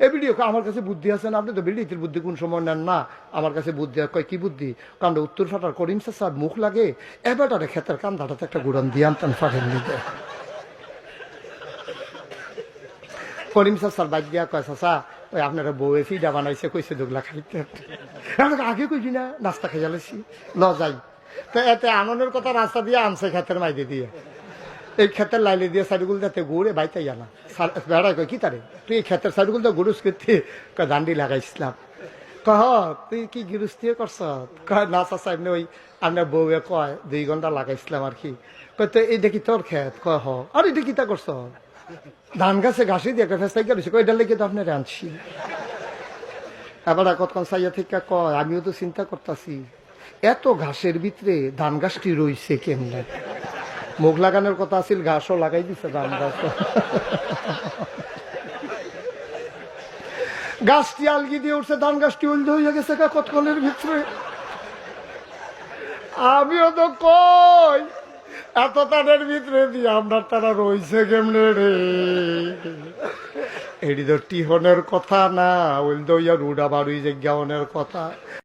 এই ভিডিও আমার কাছে বুদ্ধি আছে না? আপনি তো বিড়িতের বুদ্ধি কোন সময় নেন না? আমার কাছে বুদ্ধি। কয়, কি বুদ্ধি? কারণ উত্তর ফাটার করিম স্যার মুখ লাগে। এবারে ক্ষেতের কান্দাটাতে একটা গুড়ন দিয়ে আনতেন, ফাটেন নিতে করিম স্যার বাদ দিয়া কয়, চাচা, ওই আপনারা বউয়ে ফিডা বানাইছে, কইছে দুগলা খাইতে। আগে কইছি না, নাস্তা খাই যাচ্ছি ল, যাই। তো এতে আনন্দের কথা রাস্তা দিয়ে আনছে, ক্ষেতের মাইদে দিয়ে। এই ক্ষেতের লাইলে দিয়ে সাইডগুল যাতে ঘুরে বাইতে জানা বেড়াই কয়, কি তারে? তুই এই ক্ষেতের সাইডগুল তো করতে দান্ডি লাগাইছিলাম। কহ তুই কি গিরুস্তি করছ? কয়, না চাচা, এমনি ওই আপনার বউয়ে কয়, দুই ঘণ্টা লাগাইছিলাম আর কি। কয়, তো এই দেখি তোর ক্ষেত? কয়, হ। আর এটা কি তা করছ? ধান গাছে ঘাসি দিয়ে ফেসাই গেছে কয় এটা লেগে তো আপনার আনছি। এবার কতক্ষণ সাইয়া থেকে কয়, আমিও তো চিন্তা করতেছি, এত ঘাসের ভিতরে ধান গাছটি রইছে কেমনে? মুখ লাগানোর কথা আছিল, ঘাসও লাগাই দিছে, ধান গাছ গাছটি আলগি দিয়ে উঠছে, ধান গাছটি উল্টো হয়ে গেছে গা কতক্ষণের ভিতরে? আমিও তো কই, এত তাদের ভিতরে দিয়ে আমরা তারা রইছে কেমনে রে? এটি তো টিহনের কথা না উল্টো ইয়া রুডা বাড়ুই যে জ্ঞানের কথা।